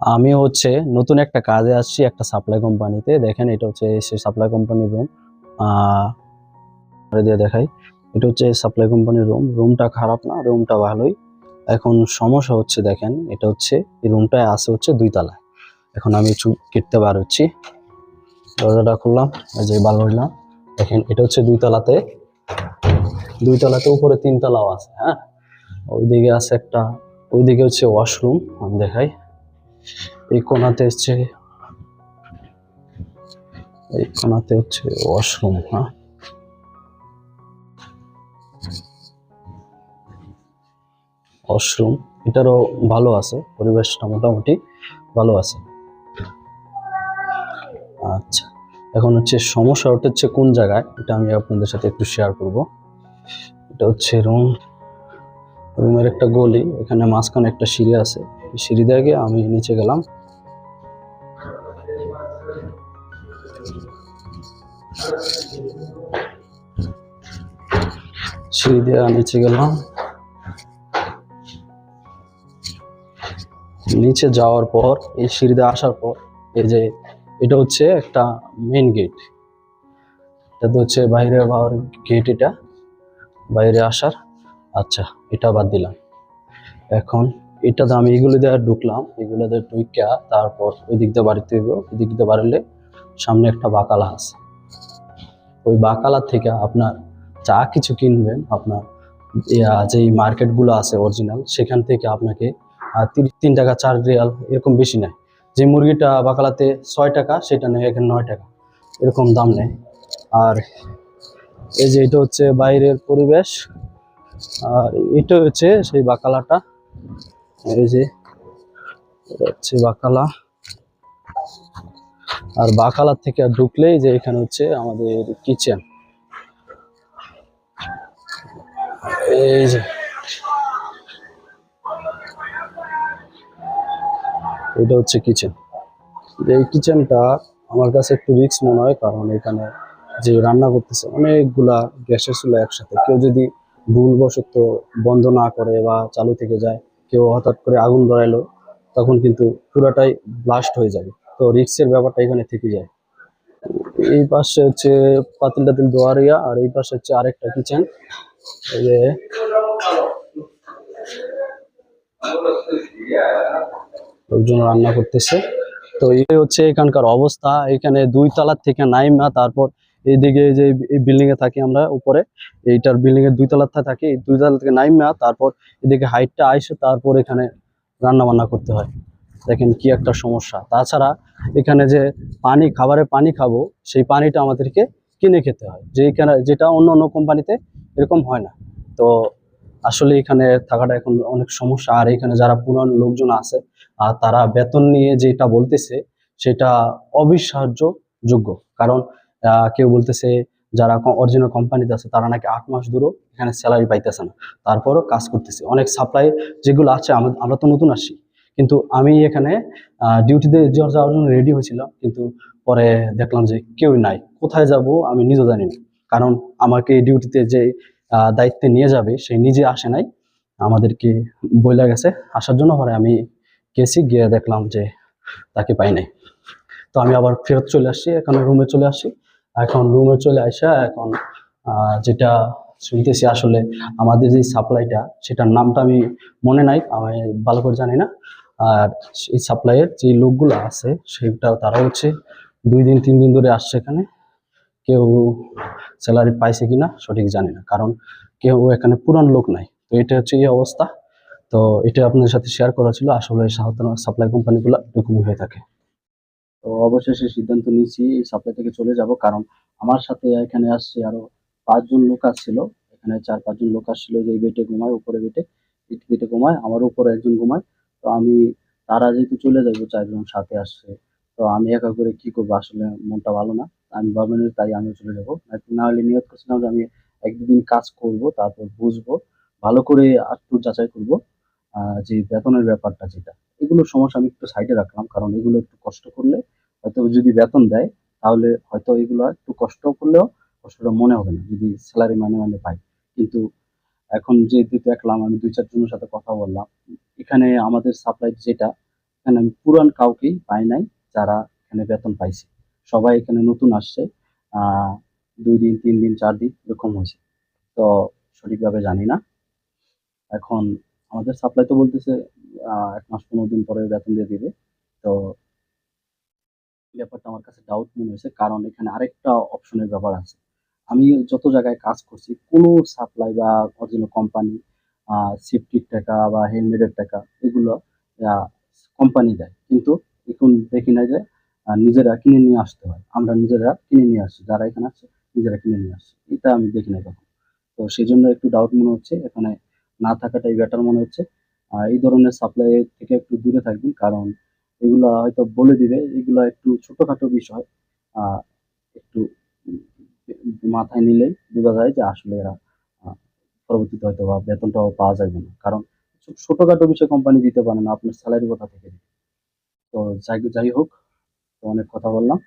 আমি হচ্ছে নতুন একটা কাজে আসছি একটা সাপ্লাই কোম্পানিতে দেখেন এটা হচ্ছে সেই সাপ্লাই কোম্পানির রুম দিয়ে দেখাই। এটা হচ্ছে সাপ্লাই কোম্পানির রুম রুমটা খারাপ না রুমটা ভালোই। এখন সমস্যা হচ্ছে দেখেন, এটা হচ্ছে, এই রুমটায় আছে হচ্ছে দুই তলায়। এখন আমি একটু কেটতে বার হচ্ছি দরজাটা খুললাম যে বার হইলাম দেখেন, এটা হচ্ছে দুই তলাতে। দুই তলাতে উপরে তিন তলাও আছে হ্যাঁ? ওইদিকে আছে একটা, ওইদিকে হচ্ছে ওয়াশরুম আমি দেখাই। এই কোনাতে হচ্ছে, এই কোনাতে হচ্ছে ওয়াশরুম হ্যাঁ? ওয়াশরুম এটারও ভালো আছে, পরিবেশটা মোটামুটি ভালো আছে। আচ্ছা এখন হচ্ছে সমস্যা হচ্ছে কোন জায়গায়? এটা আমি আপনাদের সাথে একটু শেয়ার করব। এটা হচ্ছে রুম রুমের একটা গলি, এখানে মাঝখানে একটা সিঁড়ি আছে। সিঁড়ি দিয়ে গিয়ে আমি নিচে গেলাম। সিঁড়ি দিয়ে নিচে গেলাম। নিচে যাওয়ার পর, এই সিঁড়ি দিয়ে আসার পর, এই যে এটা হচ্ছে একটা মেইন গেট এটা তো হচ্ছে বাইরে যাওয়ার গেট এটা, বাইরে আসার। আচ্ছা এটা বাদ দিলাম। এখন এটা আমি এগুলো দিয়ে ঢুকলাম, এগুলো দিয়ে ঢুকিয়া তারপর ওই দিক দিয়ে বাড়িতে হইব ওই দিক দিয়ে বাড়লে সামনে একটা বাকালা আছে। ওই বাকালা থেকে আপনার যা কিছু কিনবেন, আপনার যেই মার্কেটগুলো আছে অরিজিনাল, সেখান থেকে আপনাকে তিরিশ, তিন টাকা, চার রিয়াল এরকম বেশি নেয়। যে মুরগিটা বাকালাতে ছয় টাকা, সেটা নেয় এখানে নয় টাকা, এরকম দাম নেয়। আর এই যে এটা হচ্ছে বাইরের পরিবেশ আর এটা হচ্ছে সেই বাকালাটা। এই যে হচ্ছে বাকালা। আর বাকালা থেকে আর ঢুকলেই যে এখানে হচ্ছে আমাদের কিচেন এই যে, এটা হচ্ছে কিচেন যে এই কিচেনটা আমার কাছে একটু রিক্স মনে হয়, কারণ এখানে যে রান্না করতেছে, অনেকগুলা গ্যাসের চুলা একসাথে। কেউ যদি ভুলবশত বন্ধ না করে বা চালু থেকে যায়, কেউ হঠাৎ করে আগুন ধরাইলো, তখন কিন্তু পুরাটাই ব্লাস্ট হয়ে যাবে। তো রিক্সের ব্যাপারটা এখানে থেকে যায়। এই পাশে হচ্ছে পাতিল টাতিল দোয়ারিয়া, আর এই পাশে হচ্ছে আরেকটা কিচেন লোকজন রান্না করতেছে। তো এই হচ্ছে এখানকার অবস্থা। এখানে দুই তলার থেকে নাইমা, তারপর এইদিকে যে এই বিল্ডিং এ থাকি আমরা, উপরে, এইটার বিল্ডিং এর দুই তলাতে থাকি দুই তলা থেকে নাইমা, তারপর এদিকে হাইটটা আইসে, তারপর এখানে রান্না বান্না করতে হয়। দেখেন কি একটা সমস্যা। তাছাড়া এখানে যে পানি খাবারে পানি খাব, সেই পানিটা আমাদেরকে কিনে খেতে হয়। যে এখানে, যেটা অন্য অন্য কোম্পানিতে এরকম হয় না। তো আসলে এখানে থাকাটা এখন অনেক সমস্যা। আর এখানে যারা পুরান লোকজন আছে, আর তারা বেতন নিয়ে যেটা বলতেছে, সেটা অবিশ্বাস্য যোগ্য কারণ কেউ বলতেছে যারা অরিজিনাল কোম্পানিতে আছে, তারা নাকি আট মাস ধরেও এখানে স্যালারি পাইতেছে না। তারপরও কাজ করতেছে। অনেক সাপ্লাই যেগুলো আছে আমরা তো নতুন আসি কিন্তু আমি এখানে ডিউটিতে যাওয়ার জন্য রেডি হয়েছিলাম। কিন্তু পরে দেখলাম যে কেউই নাই। কোথায় যাব আমি নিজেও জানি না কারণ আমাকে ডিউটিতে যে দায়িত্বে নিয়ে যাবে, সে নিজে আসে নাই। আমাদেরকে বইলা গেছে। আসার জন্য পরে আমি গেছি, গিয়ে দেখলাম যে তাকে পাই নাই। তো আমি আবার ফেরত চলে আসছি, এখন রুমে চলে আসছি। এখন রুমে চলে আসা, এখন যেটা শুনতেছি আসলে আমাদের যে সাপ্লাইটা সেটার নামটা আমি মনে নাই, আমি ভালো করে জানি না। আর এই সাপ্লাইয়ের যে লোকগুলো আছে সেটা তারা হচ্ছে দুই দিন, তিন দিন ধরে আসছে এখানে। কেউ স্যালারি পাইছে কিনা, সঠিক জানি না। কারণ কেউ এখানে পুরান লোক নাই। তো এটা হচ্ছে এই অবস্থা। তো এটা আপনাদের সাথে শেয়ার করা ছিল। আসলে সাধারণ সাপ্লাই কোম্পানিগুলো এরকমই হয়ে থাকে। তো অবশেষে সিদ্ধান্ত নিয়েছি এই সাপ্লাই থেকে চলে যাব। কারণ আমার সাথে এখানে আসছে আরও পাঁচজন লোক আসছিল। এখানে চার, পাঁচজন লোক আসছিল যে বেটে ঘুমায়, উপরে বেটে বেটে ঘুমায়, আমার উপরে একজন ঘুমায়। তো আমি, তারা যেহেতু চলে যাইবো, চারজন সাথে আসছে। তো আমি একা করে কি করব? আসলে মনটা ভালো না। আমি ভাবলাম তাই আমি চলে যাব। না হলে নিয়ত করছিলাম যে আমি এক দুদিন কাজ করব, তারপর বুঝব। ভালো করে একটু যাচাই করব যে বেতনের ব্যাপারটা যেটা। এগুলো সমস্যা আমি একটু সাইডে রাখলাম, কারণ এগুলো একটু কষ্ট করলে হয়তো যদি বেতন দেয়, তাহলে হয়তো এগুলো একটু কষ্ট করলেও কষ্টটা মনে হবে না, যদি স্যালারি মানে মানে পাই। কিন্তু এখন যেহেতু দেখলাম আমি দুই, চারজনের সাথে কথা বললাম, এখানে আমাদের সাপ্লাই যেটা, এখানে আমি পুরান কাউকেই পাই নাই যারা এখানে বেতন পাইছে। সবাই এখানে নতুন আসছে দুই দিন, তিন দিন, চার দিন এরকম হয়েছে। তো সঠিকভাবে জানি না। এখন আমাদের সাপ্লাই তো বলতেছে এক মাস পনেরো দিন পরে বেতন দিয়ে দিবে। তো ব্যাপারটা আমার কাছে ডাউট মনে হয়েছে, কারণ এখানে আরেকটা অপশনের ব্যাপার আছে। আমি যত জায়গায় কাজ করছি, কোনো সাপ্লাই বা অরিজিনাল কোম্পানি সেফটির টাকা বা হেলমেটের টাকা, এগুলো কোম্পানি দেয়। কিন্তু এখন দেখি না যে নিজেরা কিনে নিয়ে আসতে হয়। আমরা নিজেরা কিনে নিয়ে আসছি, যারা এখানে আসছে নিজেরা কিনে নিয়ে আসছে। এটা আমি দেখি না কখন। তো সেই জন্য একটু ডাউট মনে হচ্ছে, এখানে না থাকাটাই বেটার মনে হচ্ছে। এই ধরনের সাপ্লাই থেকে একটু দূরে থাকবেন, কারণ এগুলো হয়তো বলে দিবে, এগুলো একটু ছোটখাটো বিষয়। একটু মাথায় নিলেই বোঝা যায় যে আসলে এরা পরবর্তীতে হয়তো বা বেতনটাও পাওয়া যাবে না। কারণ ছোটখাটো বিষয় কোম্পানি দিতে পারে না, আপনার স্যালারি কথা থেকে তো যাই যাই হোক, তো অনেক কথা বললাম।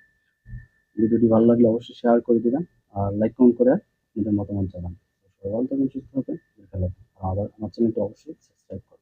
ভিডিওটি ভালো লাগলে অবশ্যই শেয়ার করে দিবেন আর লাইক কমেন্ট করে আপনাদের মতামত জানান। সবাই ভালো থাকবেন, সুস্থ থাকবেন আবার আমার চ্যানেলটা অবশ্যই সাবস্ক্রাইব করবেন।